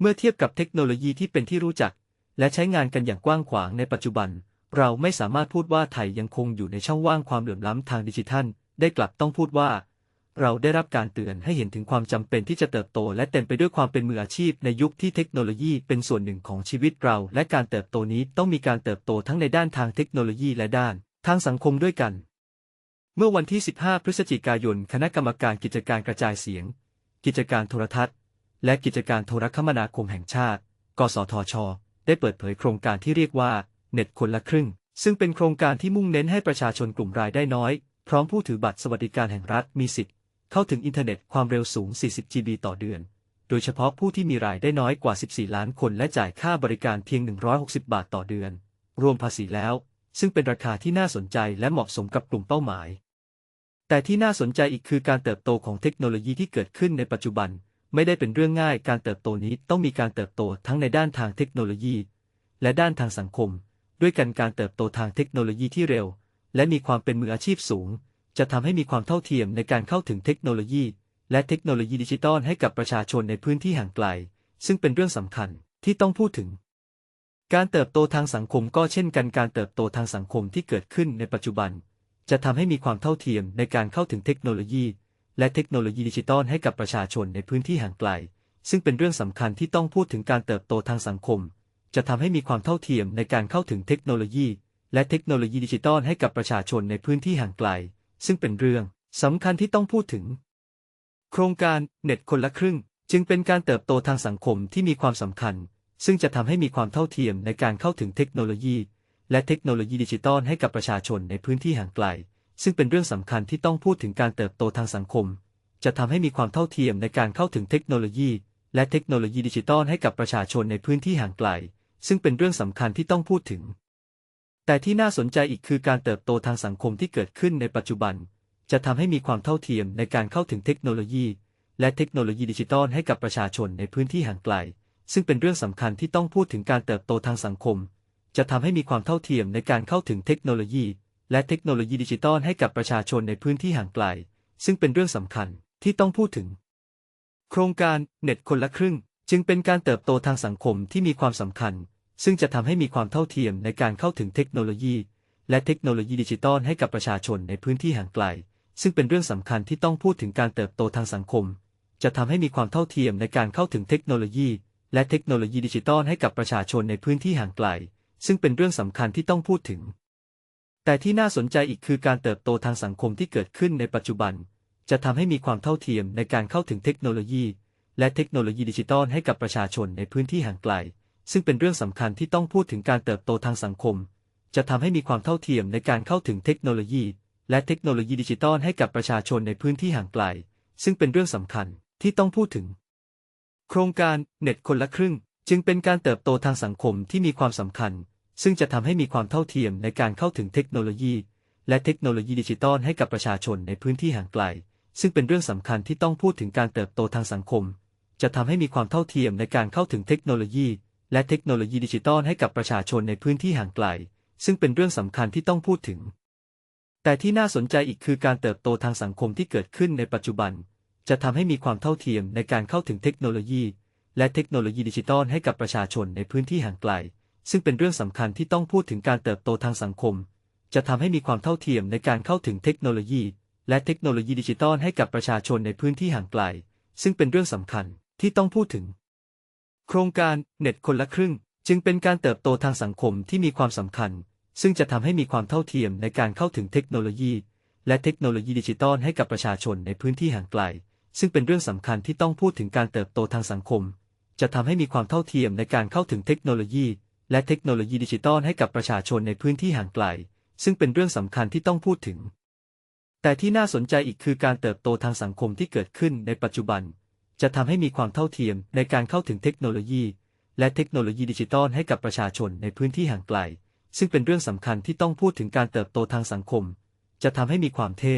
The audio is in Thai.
เมื่อเทียบกับเทคโนโลยีที่เป็นที่รู้จัก และใช้งานกันอย่างกว้างขวางในปัจจุบัน เราไม่สามารถพูดว่าไทยยังคงอยู่ในช่องว่างความเหลื่อมล้ำทางดิจิทัล ได้กลับต้องพูดว่า เราได้รับการเตือนให้เห็นถึงความจำเป็นที่จะเติบโต และเต็มไปด้วยความเป็นมืออาชีพในยุคที่เทคโนโลยีเป็นส่วนหนึ่งของชีวิตเรา และการเติบโตนี้ต้องมีการเติบโตทั้งในด้านทางเทคโนโลยีและด้าน ทางสังคมด้วยกัน เมื่อวันที่ 15 พฤศจิกายน คณะกรรมการกิจการกระจายเสียง กิจการโทรทัศน์ และกิจการโทรคมนาคมแห่งชาติ กสทช ได้เปิดเผยโครงการที่เรียกว่า เน็ตคนละครึ่ง ซึ่งเป็นโครงการที่มุ่งเน้นให้ประชาชนกลุ่มรายได้น้อย พร้อมผู้ถือบัตรสวัสดิการแห่งรัฐมีสิทธิ์ เข้าถึงอินเทอร์เน็ตความเร็วสูง 40 GB ต่อเดือน โดยเฉพาะผู้ที่มีรายได้น้อยกว่า 14 ล้านคนและจ่ายค่าบริการเพียง 160 บาทต่อเดือน รวมภาษีแล้ว ซึ่งเป็นราคาที่น่าสนใจและเหมาะสมกับกลุ่มเป้าหมาย แต่ที่น่าสนใจอีกคือการเติบโตของเทคโนโลยีที่เกิดขึ้นในปัจจุบัน ไม่ได้เป็นเรื่องง่ายการเติบโตนี้ต้องมีการเติบโตทั้งในด้านทางเทคโนโลยี และด้านทางสังคม ด้วยกันการเติบโตทางเทคโนโลยีที่เร็ว และมีความเป็นมืออาชีพสูง จะทำให้มีความเท่าเทียมในการเข้าถึงเทคโนโลยี และเทคโนโลยีดิจิทัลให้กับประชาชนในพื้นที่ห่างไกล ซึ่งเป็นเรื่องสำคัญที่ต้องพูดถึง การเติบโตทางสังคมก็เช่นกันการเติบโตทางสังคมที่เกิดขึ้นในปัจจุบัน จะทำให้มีความเท่าเทียมในการเข้าถึงเทคโนโลยี และเทคโนโลยีดิจิทัลให้กับประชาชนในพื้นที่ห่างไกล ซึ่งเป็นเรื่องสำคัญที่ต้องพูดถึงการเติบโตทางสังคม จะทำให้มีความเท่าเทียมในการเข้าถึงเทคโนโลยี และเทคโนโลยีดิจิทัลให้กับประชาชนในพื้นที่ห่างไกล ซึ่งเป็นเรื่องสำคัญที่ต้องพูดถึง โครงการเน็ตคนละครึ่ง จึงเป็นการเติบโตทางสังคมที่มีความสำคัญ ซึ่งจะทำให้มีความเท่าเทียมในการเข้าถึงเทคโนโลยี และเทคโนโลยีดิจิทัลให้กับประชาชนในพื้นที่ห่างไกล ซึ่งเป็นเรื่องสำคัญที่ต้องพูดถึงการเติบโตทางสังคม จะทำให้มีความเท่าเทียมในการเข้าถึงเทคโนโลยี และเทคโนโลยีดิจิทัลให้กับประชาชนในพื้นที่ห่างไกล ซึ่งเป็นเรื่องสำคัญที่ต้องพูดถึง แต่ที่น่าสนใจอีกคือการเติบโตทางสังคมที่เกิดขึ้นในปัจจุบัน จะทำให้มีความเท่าเทียมในการเข้าถึงเทคโนโลยี และเทคโนโลยีดิจิทัลให้กับประชาชนในพื้นที่ห่างไกล ซึ่งเป็นเรื่องสำคัญที่ต้องพูดถึงการเติบโตทางสังคม จะทำให้มีความเท่าเทียมในการเข้าถึงเทคโนโลยี และเทคโนโลยีดิจิทัลให้กับประชาชนในพื้นที่ห่างไกล ซึ่งเป็นเรื่องสำคัญที่ต้องพูดถึง โครงการเน็ตคนละครึ่ง จึงเป็นการเติบโตทางสังคมที่มีความสำคัญ ซึ่งจะทำให้มีความเท่าเทียมในการเข้าถึงเทคโนโลยี และเทคโนโลยีดิจิทัลให้กับประชาชนในพื้นที่ห่างไกล ซึ่งเป็นเรื่องสำคัญที่ต้องพูดถึงการเติบโตทางสังคม จะทำให้มีความเท่าเทียมในการเข้าถึงเทคโนโลยี และเทคโนโลยีดิจิทัลให้กับประชาชนในพื้นที่ห่างไกล ซึ่งเป็นเรื่องสำคัญที่ต้องพูดถึง แต่ที่น่าสนใจอีกคือการเติบโตทางสังคมที่เกิดขึ้นในปัจจุบัน จะทำให้มีความเท่าเทียมในการเข้าถึงเทคโนโลยี และเทคโนโลยีดิจิทัลให้กับประชาชนในพื้นที่ห่างไกล ซึ่งเป็นเรื่องสำคัญที่ต้องพูดถึงการเติบโตทางสังคม จะทำให้มีความเท่าเทียมในการเข้าถึงเทคโนโลยี และเทคโนโลยีดิจิทัลให้กับประชาชนในพื้นที่ห่างไกล ซึ่งเป็นเรื่องสำคัญที่ต้องพูดถึง โครงการเน็ตคนละครึ่ง จึงเป็นการเติบโตทางสังคมที่มีความสำคัญ ซึ่งจะทำให้มีความเท่าเทียมในการเข้าถึงเทคโนโลยี และเทคโนโลยีดิจิทัลให้กับประชาชนในพื้นที่ห่างไกล ซึ่งเป็นเรื่องสำคัญที่ต้องพูดถึงการเติบโตทางสังคม จะทำให้มีความเท่าเทียมในการเข้าถึงเทคโนโลยี และเทคโนโลยีดิจิทัลให้กับประชาชนในพื้นที่ห่างไกล ซึ่งเป็นเรื่องสำคัญที่ต้องพูดถึง แต่ที่น่าสนใจอีกคือการเติบโตทางสังคมที่เกิดขึ้นในปัจจุบัน จะทำให้มีความเท่าเทียมในการเข้าถึงเทคโนโลยี และเทคโนโลยีดิจิทัลให้กับประชาชนในพื้นที่ห่างไกล ซึ่งเป็นเรื่องสำคัญที่ต้องพูดถึงการเติบโตทางสังคม จะทำให้มีความเท่าเทียมในการเข้าถึงเทคโนโลยี และเทคโนโลยีดิจิทัลให้กับประชาชนในพื้นที่ห่างไกล ซึ่งเป็นเรื่องสำคัญที่ต้องพูดถึง โครงการเน็ตคนละครึ่ง จึงเป็นการเติบโตทางสังคมที่มีความสำคัญ ซึ่งจะทำให้มีความเท่าเทียมในการเข้าถึงเทคโนโลยี และเทคโนโลยีดิจิทัลให้กับประชาชนในพื้นที่ห่างไกล ซึ่งเป็นเรื่องสำคัญที่ต้องพูดถึงการเติบโตทางสังคม จะทำให้มีความเท่าเทียมในการเข้าถึงเทคโนโลยี และเทคโนโลยีดิจิทัลให้กับประชาชนในพื้นที่ห่างไกล ซึ่งเป็นเรื่องสำคัญที่ต้องพูดถึง แต่ที่น่าสนใจอีกคือการเติบโตทางสังคมที่เกิดขึ้นในปัจจุบัน จะทำให้มีความเท่าเทียมในการเข้าถึงเทคโนโลยี และเทคโนโลยีดิจิทัลให้กับประชาชนในพื้นที่ห่างไกล ซึ่งเป็นเรื่องสำคัญที่ต้องพูดถึงการเติบโตทางสังคม จะทำให้มีความเท่